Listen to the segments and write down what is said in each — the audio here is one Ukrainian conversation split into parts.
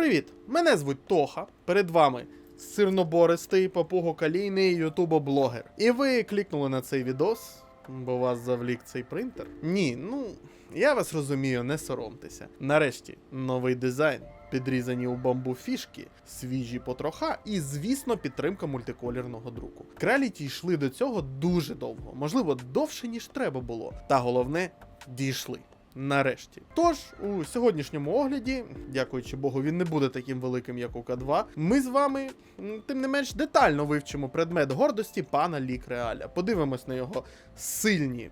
привіт! Мене звуть Тоха. Перед вами сирнобористий попугокалійний ютубоблогер. І ви клікнули на цей відос, бо вас завлік цей принтер? Ні, ну я вас розумію, не соромтеся. Нарешті новий дизайн. Підрізані у бамбу фішки, свіжі потроха і, звісно, підтримка мультиколірного друку. Краліті йшли до цього дуже довго, можливо, довше ніж треба було. Та головне, дійшли. Нарешті. Тож, у сьогоднішньому огляді, дякуючи Богу, він не буде таким великим, як у К2. Ми з вами, тим не менш, детально вивчимо предмет гордості пана Лік Реаля. Подивимось на його сильні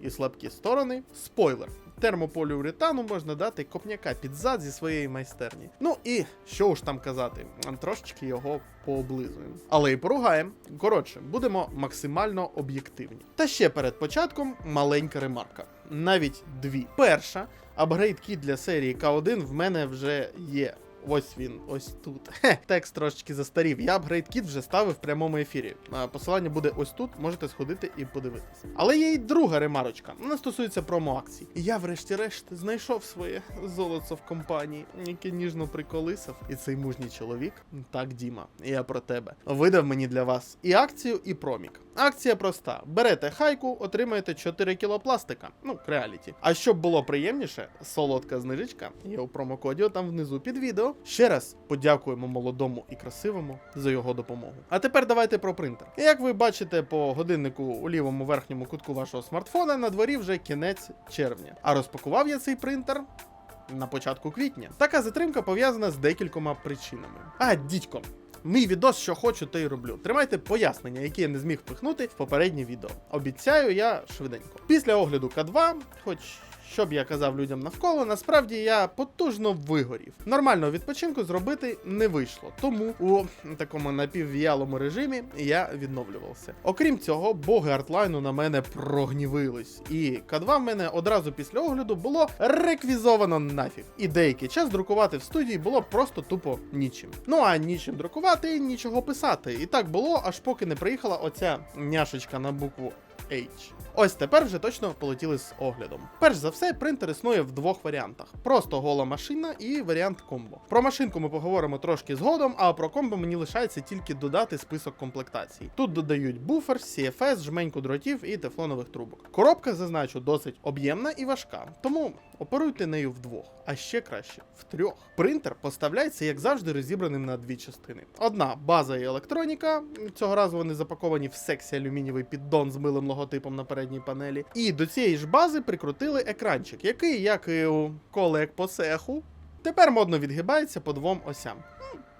і слабкі сторони. Спойлер. Термополіуретану можна дати копняка під зад зі своєї майстерні. Ну і що ж там казати, трошечки його пооблизуємо. Але і поругаємо. Коротше, будемо максимально об'єктивні. Та ще перед початком маленька ремарка. Навіть дві. Перша, апгрейд кіт для серії К1 в мене вже є. Ось він, ось тут. Хе, текст трошечки застарів. Я апгрейд кіт вже ставив в прямому ефірі. Посилання буде ось тут, можете сходити і подивитися. Але є й друга ремарочка. Вона стосується промо-акцій. Я, врешті-решт, знайшов своє золото в компанії, яке ніжно приколисав. І цей мужній чоловік, так, Діма, я про тебе. Видав мені для вас і акцію, і промік. Акція проста: берете хайку, отримаєте 4 кіло пластика. Ну, реаліті. А щоб було приємніше, солодка знижечка є у промокоді там внизу під відео. Ще раз подякуємо молодому і красивому за його допомогу. А тепер давайте про принтер. Як ви бачите по годиннику у лівому верхньому кутку вашого смартфона, на дворі вже кінець червня. А розпакував я цей принтер. На початку квітня така затримка пов'язана з декількома причинами. А, дідько, Мій відос, що хочу, то й роблю. Тримайте пояснення, які я не зміг впихнути в попереднє відео. Обіцяю я швиденько. Після огляду К2, хоч що б я казав людям навколо, насправді я потужно вигорів. Нормального відпочинку зробити не вийшло, тому у такому напівв'ялому режимі я відновлювався. Окрім цього, боги артлайну на мене прогнівились, і К2 в мене одразу після огляду було реквізовано нафіг. І деякий час друкувати в студії було просто тупо нічим. Ну а нічим друкувати, нічого писати. І так було, аж поки не приїхала оця няшечка на букву H. Ось тепер вже точно полетіли з оглядом. Перш за все, принтер існує в двох варіантах: просто гола машина і варіант комбо. Про машинку ми поговоримо трошки згодом, а про комбо мені лишається тільки додати список комплектацій. Тут додають буфер, CFS, жменьку дротів і тефлонових трубок. Коробка, зазначу, досить об'ємна і важка, тому оперуйте нею вдвох, а ще краще в трьох. Принтер поставляється, як завжди, розібраним на дві частини. Одна база і електроніка. Цього разу вони запаковані в сексі алюмінієвий піддон з милим логотипом на передній панелі. І до цієї ж бази прикрутили екранчик, який, як і у колег по цеху, тепер модно відгибається по двом осям.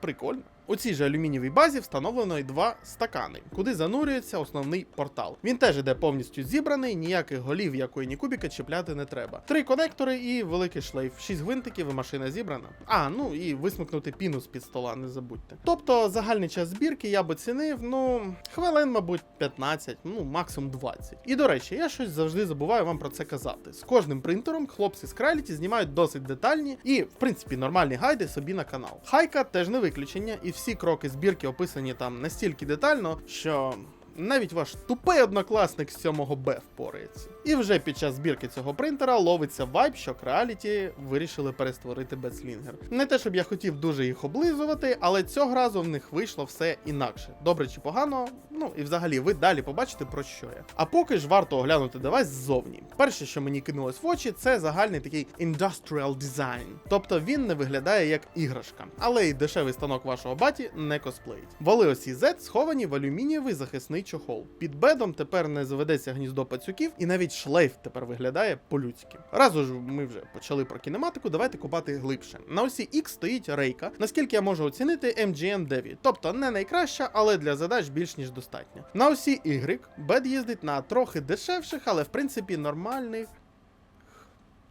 Прикольно. У цій же алюмінієвій базі встановлено й два стакани, куди занурюється основний портал. Він теж іде повністю зібраний, ніяких голів, якої ні кубіка чіпляти не треба. Три конектори і великий шлейф, шість гвинтиків і машина зібрана. А, ну і висмикнути піну з під стола, не забудьте. Тобто загальний час збірки я б оцінив, ну, хвилин, мабуть, 15, ну максимум 20. І до речі, я щось завжди забуваю вам про це казати. З кожним принтером хлопці з Краліті знімають досить детальні і, в принципі, нормальні гайди собі на канал. Хайка теж не виключення, і всі кроки збірки описані там настільки детально, що. Навіть ваш тупий однокласник з 7 Б впорається. І вже під час збірки цього принтера ловиться вайб, що Creality вирішили перестворити Бетслінгер. Не те, щоб я хотів дуже їх облизувати, але цього разу в них вийшло все інакше. Добре чи погано, ну і взагалі ви далі побачите про що я. А поки ж варто оглянути девайс ззовні. Перше, що мені кинулось в очі, це загальний такий industrial design. Тобто він не виглядає як іграшка, але й дешевий станок вашого баті не косплеїть. Вали осі Z сховані в алюмінієвий захисний чохол. Під бедом тепер не заведеться гніздо пацюків, і навіть шлейф тепер виглядає по-людськи. Разу ж ми вже почали про кінематику, давайте копати глибше. На осі X стоїть рейка, наскільки я можу оцінити MGM 9, тобто не найкраща, але для задач більш ніж достатньо. На осі Y бед їздить на трохи дешевших, але в принципі нормальних.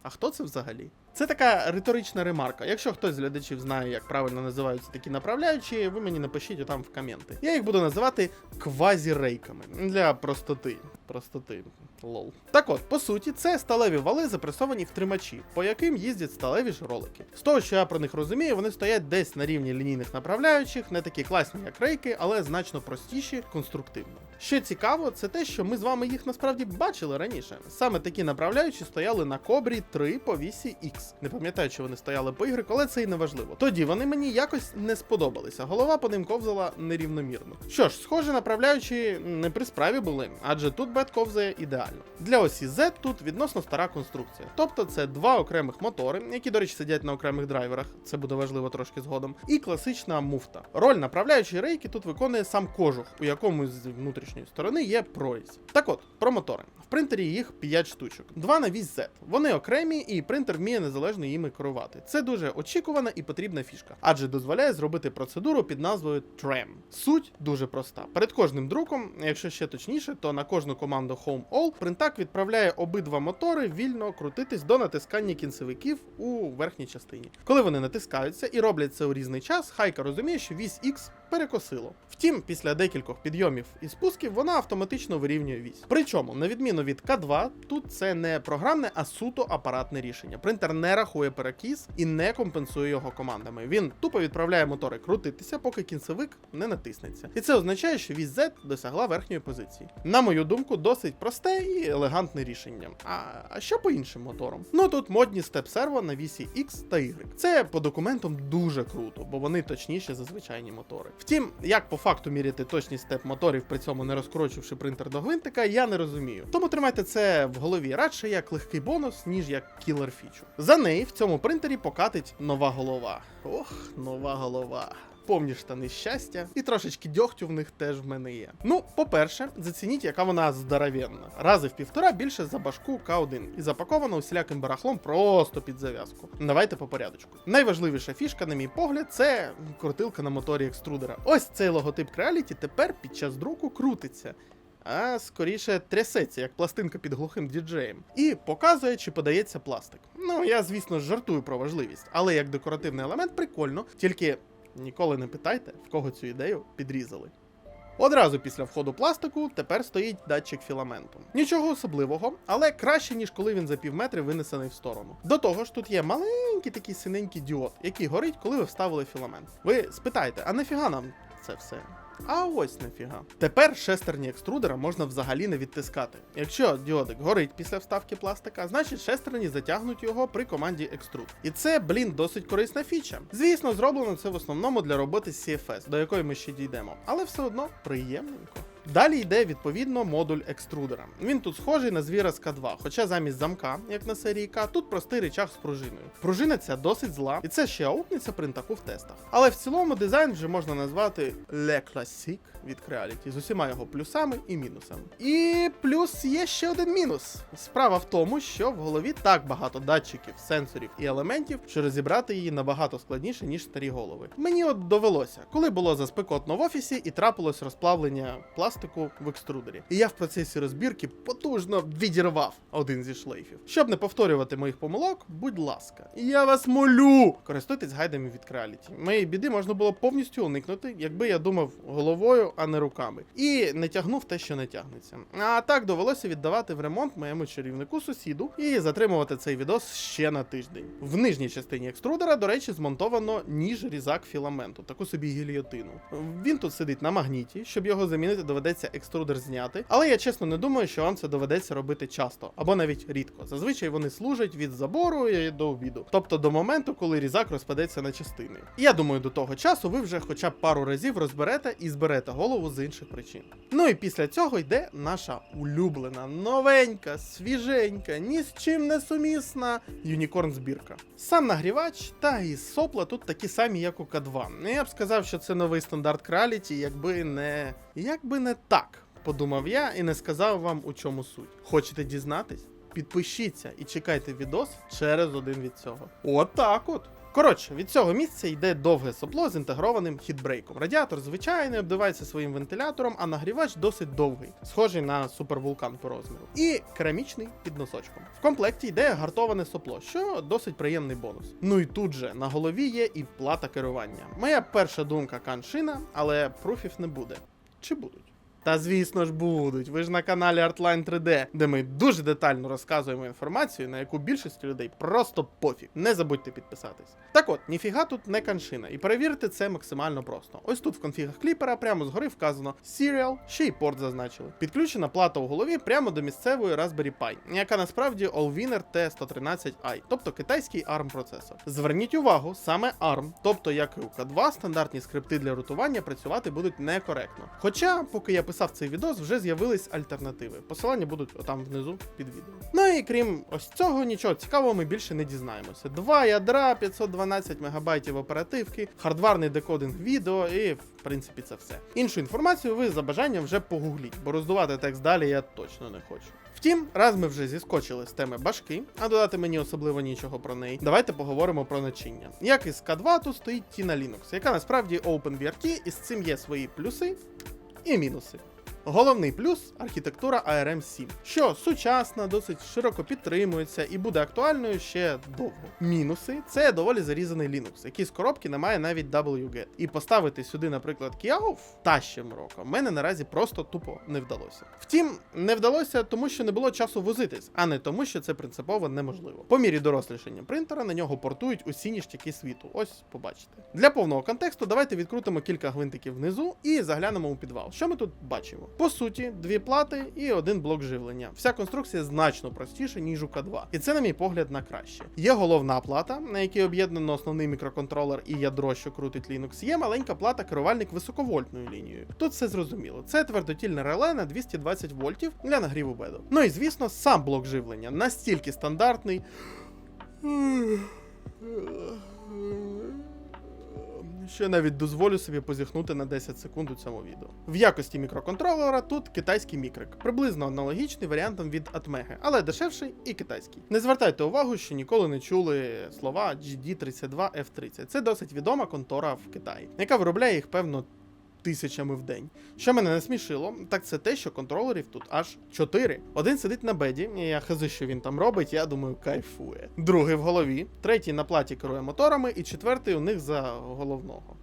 А хто це взагалі? Це така риторична ремарка. Якщо хтось з глядачів знає, як правильно називаються такі направляючі, ви мені напишіть отам в коменти. Я їх буду називати квазірейками для простоти. Простоти. Лол. Так от, по суті, це сталеві вали запресовані в тримачі, по яким їздять сталеві ж ролики. З того, що я про них розумію, вони стоять десь на рівні лінійних направляючих, не такі класні, як рейки, але значно простіші конструктивно. Що цікаво, це те, що ми з вами їх насправді бачили раніше. Саме такі направляючі стояли на кобрі 3 по вісі X. Не пам'ятаю, чи вони стояли по Y, але це і не важливо. Тоді вони мені якось не сподобалися. Голова по ним ковзала нерівномірно. Що ж, схоже, направляючі не при справі були, адже тут бет ковзає ідеально. Для осі Z тут відносно стара конструкція. Тобто це два окремих мотори, які, до речі, сидять на окремих драйверах, це буде важливо трошки згодом, і класична муфта. Роль направляючої рейки тут виконує сам кожух, у якому з внутрішньої сторони є прорізь. Так от, про мотори. В принтері їх 5 штучок. Два на вісь Z. Вони окремі, і принтер вміє незалежно їми керувати. Це дуже очікувана і потрібна фішка, адже дозволяє зробити процедуру під назвою TRAM. Суть дуже проста. Перед кожним друком, якщо ще точніше, то на кожну команду Home All принтак відправляє обидва мотори вільно крутитись до натискання кінцевиків у верхній частині. Коли вони натискаються і роблять це у різний час, хайка розуміє, що вісь X перекосило. Втім, після декількох підйомів і спусків вона автоматично вирівнює вісь. Причому, на відміну від К2, тут це не програмне, а суто апаратне рішення. Принтер не рахує перекіс і не компенсує його командами. Він тупо відправляє мотори крутитися, поки кінцевик не натиснеться. І це означає, що вісь Z досягла верхньої позиції. На мою думку, досить просте і елегантне рішення. А, що по іншим моторам? Ну тут модні степ-серво на вісі X та Y. Це по документам дуже круто, бо вони точніші за звичайні мотори. Втім, як по факту міряти точність степ моторів, при цьому не розкручивши принтер до гвинтика, я не розумію. Тому тримайте це в голові радше як легкий бонус, ніж як кілер фічу. За неї в цьому принтері покатить нова голова. Ох, нова голова. Повні штани щастя, і трошечки дьогтю в них теж в мене є. Ну, по-перше, зацініть, яка вона здоровенна. Рази в півтора більше за башку К1 і запакована усіляким барахлом просто під зав'язку. Давайте по порядочку. Найважливіша фішка, на мій погляд, це крутилка на моторі екструдера. Ось цей логотип Creality тепер під час друку крутиться. А скоріше трясеться, як пластинка під глухим діджеєм, і показує, чи подається пластик. Ну, я, звісно, жартую про важливість, але як декоративний елемент прикольно, тільки ніколи не питайте, в кого цю ідею підрізали. Одразу після входу пластику тепер стоїть датчик філаменту. Нічого особливого, але краще, ніж коли він за півметри винесений в сторону. До того ж, тут є маленький такий синенький діод, який горить, коли ви вставили філамент. Ви спитаєте, а нафіга нам це все? А ось нафіга. Тепер шестерні екструдера можна взагалі не відтискати. Якщо діодик горить після вставки пластика, значить шестерні затягнуть його при команді екструд. І це, блін, досить корисна фіча. Звісно, зроблено це в основному для роботи з CFS, до якої ми ще дійдемо, але все одно приємненько. Далі йде відповідно модуль екструдера. Він тут схожий на звіра з К2, хоча замість замка, як на серії К, тут простий речах з пружиною. Пружина ця досить зла, і це ще аукнеться при таку в тестах. Але в цілому дизайн вже можна назвати Le Classique від Creality з усіма його плюсами і мінусами. І плюс є ще один мінус. Справа в тому, що в голові так багато датчиків, сенсорів і елементів, що розібрати її набагато складніше, ніж старі голови. Мені от довелося, коли було заспекотно в офісі і трапилось розплавлення пластику в екструдері. І я в процесі розбірки потужно відірвав один зі шлейфів. Щоб не повторювати моїх помилок, будь ласка, я вас молю! Користуйтесь гайдами від Creality. Моєї біди можна було повністю уникнути, якби я думав головою, а не руками. І не тягнув те, що не тягнеться. А так довелося віддавати в ремонт моєму чарівнику сусіду і затримувати цей відос ще на тиждень. В нижній частині екструдера, до речі, змонтовано ніж різак філаменту, таку собі гільйотину. Він тут сидить на магніті, щоб його замінити, доведеться екструдер зняти. Але я чесно не думаю, що вам це доведеться робити часто або навіть рідко. Зазвичай вони служать від забору і до обіду, тобто до моменту, коли різак розпадеться на частини. Я думаю, до того часу ви вже хоча б пару разів розберете і зберете голову з інших причин. Ну і після цього йде наша улюблена, новенька, свіженька, ні з чим не сумісна юнікорн збірка. Сам нагрівач та і сопла тут такі самі, як у К2. Я б сказав, що це новий стандарт Creality, якби не. якби не так. Подумав я і не сказав вам у чому суть. Хочете дізнатись? Підпишіться і чекайте відос через один від цього. Отак от. Коротше, від цього місця йде довге сопло з інтегрованим хітбрейком. Радіатор звичайний, обдувається своїм вентилятором, а нагрівач досить довгий, схожий на супервулкан по розміру. І керамічний під носочком. В комплекті йде гартоване сопло, що досить приємний бонус. Ну і тут же на голові є і плата керування. Моя перша думка каншина, але пруфів не буде. Чи будуть? Та звісно ж будуть. Ви ж на каналі Artline 3D, де ми дуже детально розказуємо інформацію, на яку більшість людей просто пофіг. Не забудьте підписатись. Так от, ніфіга тут не каншина, і перевірити це максимально просто. Ось тут в конфігах кліпера прямо згори вказано Serial, ще й порт зазначили. Підключена плата у голові прямо до місцевої Raspberry Pi, яка насправді Allwinner T113i, тобто китайський ARM процесор. Зверніть увагу, саме ARM, тобто як і у K2, стандартні скрипти для рутування працювати будуть некоректно. Хоча, поки я писав цей відос, вже з'явились альтернативи. Посилання будуть отам внизу під відео. Ну і крім ось цього, нічого цікавого ми більше не дізнаємося. Два ядра, 512 МБ оперативки, хардварний декодинг відео і, в принципі, це все. Іншу інформацію ви за бажанням вже погугліть, бо роздувати текст далі я точно не хочу. Втім, раз ми вже зіскочили з теми башки, а додати мені особливо нічого про неї, давайте поговоримо про начиння. Як із K2 тут стоїть Tina Linux, яка насправді OpenVRT, і з цим є свої плюси e Minus. Головний плюс архітектура ARM 7, що сучасна, досить широко підтримується і буде актуальною ще довго. Мінуси це доволі зарізаний Linux, який з коробки не має навіть WGET. І поставити сюди, наприклад, Kiaof та ще Мроко, мене наразі просто тупо не вдалося. Втім, не вдалося, тому що не було часу возитись, а не тому, що це принципово неможливо. По мірі дорослішання принтера на нього портують усі ніштяки світу. Ось побачите. Для повного контексту давайте відкрутимо кілька гвинтиків внизу і заглянемо у підвал. Що ми тут бачимо? По суті, дві плати і один блок живлення. Вся конструкція значно простіша, ніж у К2. І це, на мій погляд, на краще. Є головна плата, на якій об'єднано основний мікроконтролер і ядро, що крутить Linux. Є маленька плата керувальник високовольтною лінією. Тут все зрозуміло. Це твердотільне реле на 220 вольтів для нагріву беду. Ну і звісно, сам блок живлення настільки стандартний. Що я навіть дозволю собі позіхнути на 10 секунд у цьому відео. В якості мікроконтролера тут китайський мікрик, приблизно аналогічний варіантом від Атмеги, але дешевший і китайський. Не звертайте увагу, що ніколи не чули слова GD32F30. Це досить відома контора в Китаї, яка виробляє їх певно. Тисячами в день. Що мене не смішило, так це те, що контролерів тут аж 4. Один сидить на беді, я хази, що він там робить, я думаю, кайфує. Другий в голові, третій на платі керує моторами, і четвертий у них за головного.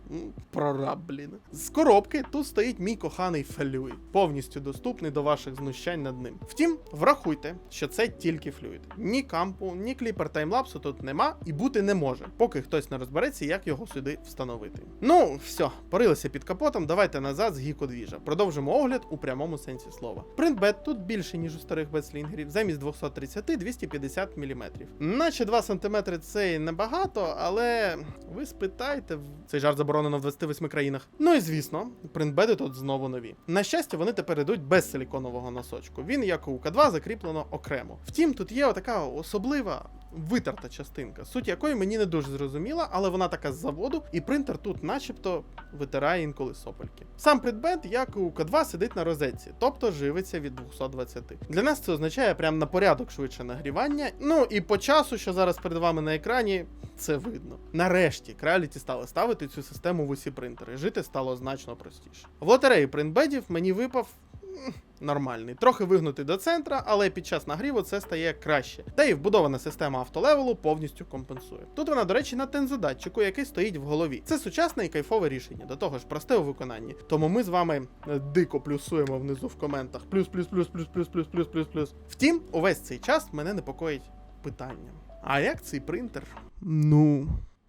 Прораб, блін. З коробки тут стоїть мій коханий флюїд, повністю доступний до ваших знущань над ним. Втім, врахуйте, що це тільки флюїд. Ні кампу, ні кліпер таймлапсу тут нема і бути не може, поки хтось не розбереться, як його сюди встановити. Ну, все, порилися під капотом, давайте назад з гікодвіжа. Продовжимо огляд у прямому сенсі слова. Принтбет тут більше, ніж у старих бетслінгерів, замість 230 250 мм. Наче 2 см це і небагато, але ви спитайте, цей жарт заборонено в 28 країнах. Ну і звісно, принтбеди тут знову нові. На щастя, вони тепер ідуть без силіконового носочку. Він, як у К2, закріплено окремо. Втім, тут є отака особлива витерта частинка, суть якої мені не дуже зрозуміла, але вона така з заводу, і принтер тут, начебто, витирає інколи сопельки. Сам предмет, як у К2, сидить на розетці, тобто живиться від 220. Для нас це означає прям на порядок швидше нагрівання. Ну і по часу, що зараз перед вами на екрані, це видно. Нарешті Creality стали ставити цю систему в усі принтери. Жити стало значно простіше. В лотереї принтбедів мені випав нормальний, трохи вигнутий до центра, але під час нагріву це стає краще. Та і вбудована система автолевелу повністю компенсує. Тут вона, до речі, на тензодатчику, який стоїть в голові. Це сучасне і кайфове рішення, до того ж просте у виконанні. Тому ми з вами е, дико плюсуємо внизу в коментах. Плюс, плюс, плюс, плюс, плюс, плюс, плюс, плюс, плюс. Втім, увесь цей час мене непокоїть питання. А як цей принтер? Ну,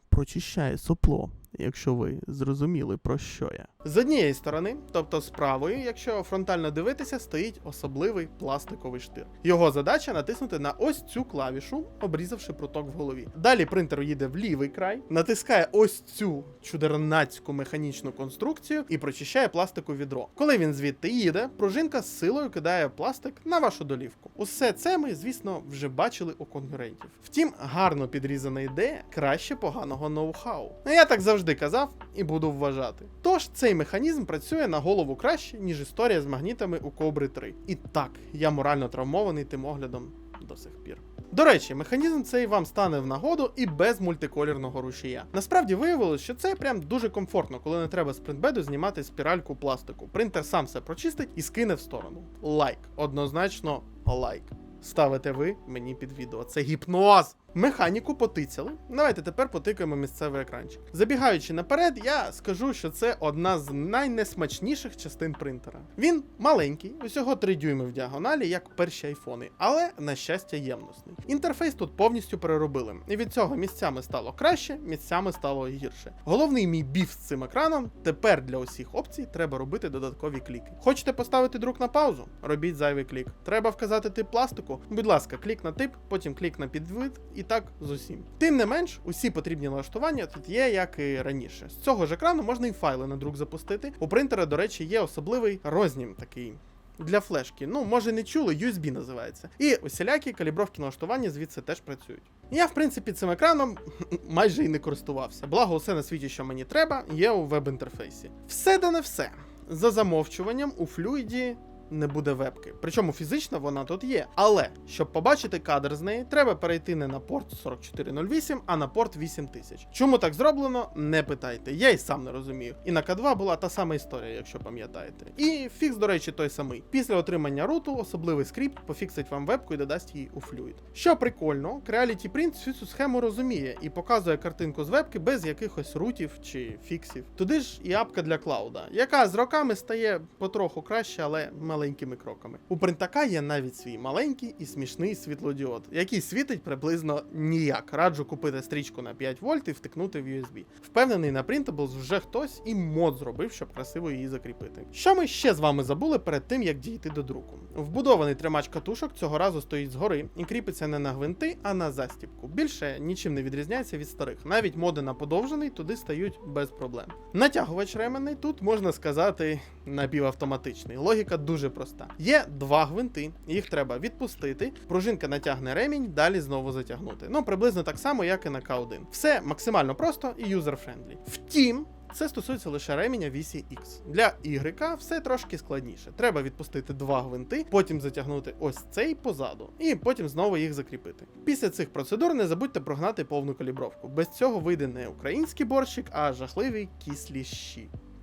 прочищає сопло. Якщо ви зрозуміли про що я. З однієї сторони, тобто з правої, якщо фронтально дивитися, стоїть особливий пластиковий штир. Його задача натиснути на ось цю клавішу, обрізавши пруток в голові. Далі принтер їде в лівий край, натискає ось цю чудернацьку механічну конструкцію і прочищає пластику відро. Коли він звідти їде, пружинка з силою кидає пластик на вашу долівку. Усе це ми, звісно, вже бачили у конкурентів. Втім, гарно підрізана ідея краще поганого ноу-хау. Ну, Я так завжди казав і буду вважати. Тож цей механізм працює на голову краще, ніж історія з магнітами у Кобри 3. І так, я морально травмований тим оглядом до сих пір. До речі, механізм цей вам стане в нагоду і без мультиколірного рушія. Насправді виявилось, що це прям дуже комфортно, коли не треба з принтбеду знімати спіральку пластику. Принтер сам все прочистить і скине в сторону. Лайк. Однозначно лайк. Ставите ви мені під відео. Це гіпноз! Механіку потицяли. Давайте тепер потикаємо місцевий екранчик. Забігаючи наперед, я скажу, що це одна з найнесмачніших частин принтера. Він маленький, усього 3 дюйми в діагоналі, як перші айфони, але на щастя ємностний. Інтерфейс тут повністю переробили, і від цього місцями стало краще, місцями стало гірше. Головний мій біф з цим екраном тепер для усіх опцій треба робити додаткові кліки. Хочете поставити друк на паузу? Робіть зайвий клік. Треба вказати тип пластику. Будь ласка, клік на тип, потім клік на підвид, і так з усім. Тим не менш, усі потрібні налаштування тут є, як і раніше. З цього ж екрану можна і файли на друк запустити. У принтера, до речі, є особливий рознім такий. Для флешки, ну може не чули, USB називається. І усілякі калібровки налаштування звідси теж працюють. Я, в принципі, цим екраном майже і не користувався. Благо, усе на світі, що мені треба, є у веб-інтерфейсі. Все да не все. За замовчуванням у флюїді не буде вебки. Причому фізично вона тут є. Але щоб побачити кадр з неї, треба перейти не на порт 4408, а на порт 8000. Чому так зроблено? Не питайте. Я й сам не розумію. І на К2 була та сама історія, якщо пам'ятаєте. І фікс, до речі, той самий. Після отримання руту особливий скрипт пофіксить вам вебку і додасть її у флюїд. Що прикольно, Creality Print всю цю схему розуміє і показує картинку з вебки без якихось рутів чи фіксів. Туди ж і апка для клауда, яка з роками стає потроху краще, але маленькими кроками. У принтака є навіть свій маленький і смішний світлодіод, який світить приблизно ніяк. Раджу купити стрічку на 5 вольт і втикнути в USB. Впевнений, на Printables вже хтось і мод зробив, щоб красиво її закріпити. Що ми ще з вами забули перед тим, як дійти до друку? Вбудований тримач катушок цього разу стоїть згори і кріпиться не на гвинти, а на застібку. Більше нічим не відрізняється від старих. Навіть моди на подовжений туди стають без проблем. Натягувач ременний тут можна сказати напівавтоматичний. Логіка дуже проста. Є два гвинти, їх треба відпустити. Пружинка натягне ремінь, далі знову затягнути. Ну приблизно так само, як і на К1. Все максимально просто і юзер-френдлі. Втім. Це стосується лише ременя вісі X. Для Y все трошки складніше. Треба відпустити два гвинти, потім затягнути ось цей позаду, і потім знову їх закріпити. Після цих процедур не забудьте прогнати повну калібровку. Без цього вийде не український борщик, а жахливі кислі.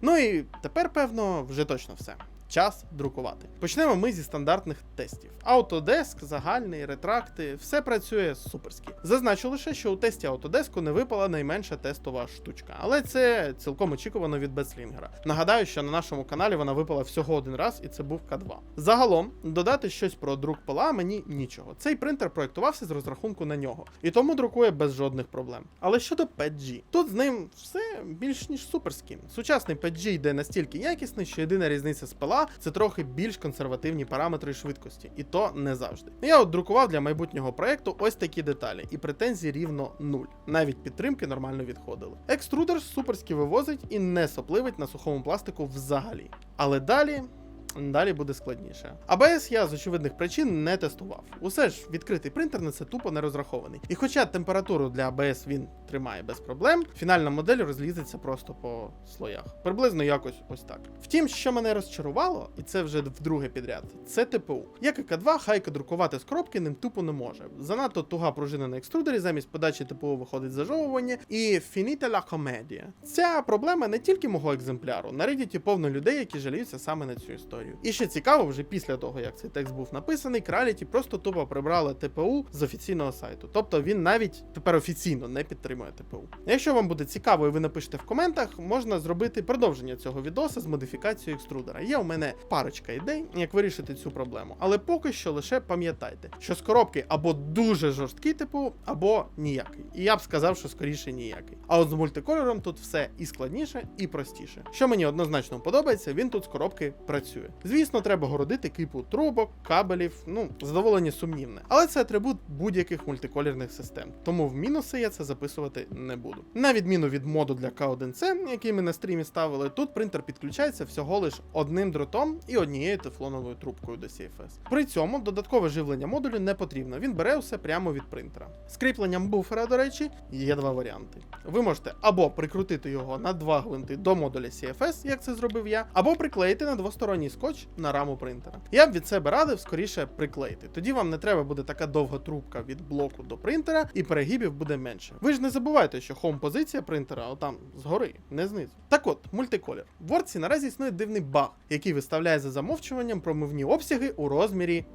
Ну і тепер, певно, вже точно все. Час друкувати. Почнемо ми зі стандартних тестів. Autodesk, загальний, ретракти, все працює суперськи. Зазначу лише, що у тесті Autodesk не випала найменша тестова штучка, але це цілком очікувано від Бетслінгера. Нагадаю, що на нашому каналі вона випала всього один раз, і це був К2. Загалом, додати щось про друк пила мені нічого. Цей принтер проєктувався з розрахунку на нього, і тому друкує без жодних проблем. Але щодо 5G, тут з ним все більш ніж суперськи. Сучасний 5G йде настільки якісний, що єдина різниця з пила це трохи більш консервативні параметри швидкості, і то не завжди. Я от друкував для майбутнього проекту ось такі деталі, і претензій рівно нуль. Навіть підтримки нормально відходили. Екструдер суперськи вивозить і не сопливить на сухому пластику взагалі. Але далі. Далі буде складніше. ABS я з очевидних причин не тестував. Усе ж відкритий принтер на це тупо не розрахований. І хоча температуру для ABS він тримає без проблем, фінальна модель розлізеться просто по слоях. Приблизно якось ось так. Втім, що мене розчарувало, і це вже вдруге підряд, це ТПУ. Як і К2, хайка друкувати з коробки ним тупо не може. Занадто туга пружина на екструдері, замість подачі ТПУ виходить зажовування, і la commedia. Ця проблема не тільки мого екземпляру. На Reddit повно людей, які жаліються саме на цю історію. І ще цікаво, вже після того, як цей текст був написаний, Краліті просто тупо прибрали ТПУ з офіційного сайту. Тобто він навіть тепер офіційно не підтримує ТПУ. Якщо вам буде цікаво і ви напишете в коментах, можна зробити продовження цього відоса з модифікацією екструдера. Є у мене парочка ідей, як вирішити цю проблему. Але поки що лише пам'ятайте, що з коробки або дуже жорсткий ТПУ, або ніякий. І я б сказав, що скоріше ніякий. А от з мультикольором тут все і складніше, і простіше. Що мені однозначно подобається, він тут з коробки працює. Звісно, треба городити кипу трубок, кабелів, ну, задоволення сумнівне. Але це атрибут будь-яких мультиколірних систем. Тому в мінуси я це записувати не буду. На відміну від моду для К1C, який ми на стрімі ставили, тут принтер підключається всього лиш одним дротом і однією тефлоновою трубкою до CFS. При цьому додаткове живлення модулю не потрібно, він бере все прямо від принтера. З буфера, до речі, є два варіанти. Ви можете або прикрутити його на два гвинти до модуля CFS, як це зробив я, або приклеїти на двосторонній скотч на раму принтера. Я б від себе радив скоріше приклеїти. Тоді вам не треба буде така довга трубка від блоку до принтера, і перегибів буде менше. Ви ж не забувайте, що хоум позиція принтера отам згори, не знизу. Так от, мультиколір. В Wordці наразі існує дивний баг, який виставляє за замовчуванням промивні обсяги у розмірі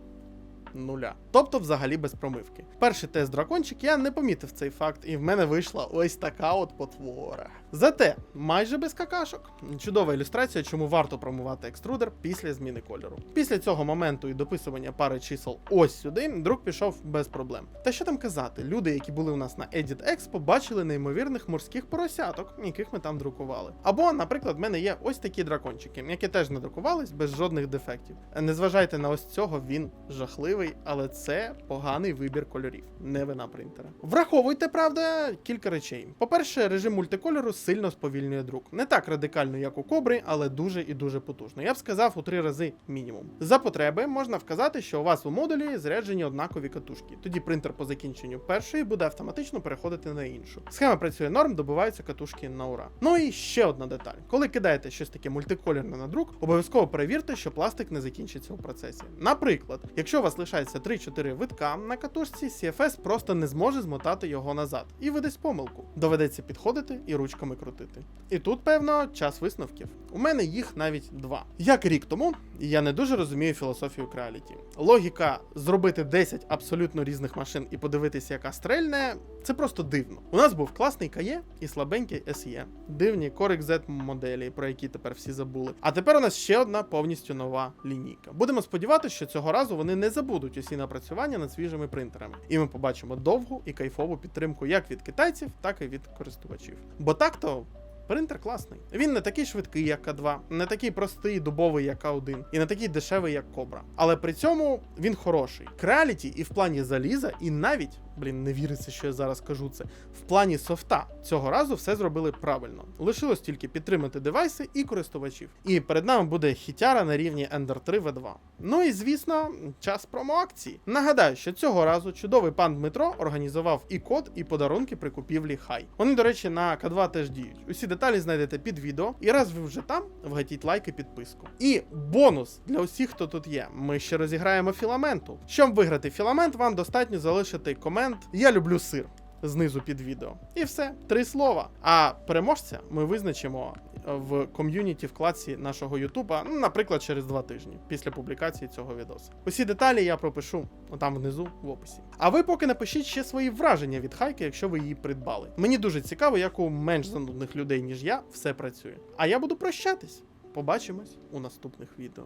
нуля. Тобто взагалі без промивки. Перший тест дракончик я не помітив цей факт, і в мене вийшла ось така от потвора. Зате майже без какашок. Чудова ілюстрація, чому варто промивати екструдер після зміни кольору. Після цього моменту і дописування пари чисел ось сюди, друк пішов без проблем. Та що там казати, люди, які були у нас на Edit Expo, бачили неймовірних морських поросяток, яких ми там друкували. Або, наприклад, в мене є ось такі дракончики, які теж не друкувались без жодних дефектів. Не зважайте на ось цього, він жахливий, але це поганий вибір кольорів, не вина принтера. Враховуйте, правда, кілька речей. По-перше, режим мультикольору сильно сповільнює друк. Не так радикально, як у кобри, але дуже і дуже потужно. Я б сказав у три рази мінімум. За потреби можна вказати, що у вас у модулі заряджені однакові катушки. Тоді принтер по закінченню першої буде автоматично переходити на іншу. Схема працює норм, добиваються катушки на ура. Ну і ще одна деталь: коли кидаєте щось таке мультиколірне на друк, обов'язково перевірте, що пластик не закінчиться у процесі. Наприклад, якщо у вас лишається 3-4 витка на катушці, CFS просто не зможе змотати його назад і видасть помилку. Доведеться підходити і ручками крутити. І тут, певно, час висновків. У мене їх навіть два. Як рік тому, я не дуже розумію філософію Creality. Логіка зробити 10 абсолютно різних машин і подивитися, яка стрельне, це просто дивно. У нас був класний КАЄ і слабенький SE. Дивні Corec Z моделі, про які тепер всі забули. А тепер у нас ще одна повністю нова лінійка. Будемо сподіватися, що цього разу вони не забудуть усі напрацювання над свіжими принтерами, і ми побачимо довгу і кайфову підтримку як від китайців, так і від користувачів. Бо так-то. Принтер класний. Він не такий швидкий, як К2, не такий простий дубовий, як К1, і не такий дешевий, як Кобра. Але при цьому він хороший. Креаліті і в плані заліза, і навіть, блін, не віриться, що я зараз кажу це. В плані софта цього разу все зробили правильно. Лишилось тільки підтримати девайси і користувачів. І перед нами буде хітяра на рівні Ender 3 V2. Ну і звісно, час промо-акції. Нагадаю, що цього разу чудовий пан Дмитро організував і код, і подарунки при купівлі Хай. Вони, до речі, на К2 теж діють. Усі деталі знайдете під відео. І раз ви вже там, вгатіть лайк і підписку. І бонус для усіх, хто тут є. Ми ще розіграємо філаменту. Щоб виграти філамент, вам достатньо залишити комент Я люблю сир. Знизу під відео. І все, три слова. А переможця ми визначимо в ком'юніті вкладці нашого Ютуба, ну, наприклад, через два тижні після публікації цього відосу. Усі деталі я пропишу там внизу в описі. А ви поки напишіть ще свої враження від хайки, якщо ви її придбали. Мені дуже цікаво, як у менш занудних людей, ніж я, все працює. А я буду прощатись. Побачимось у наступних відео.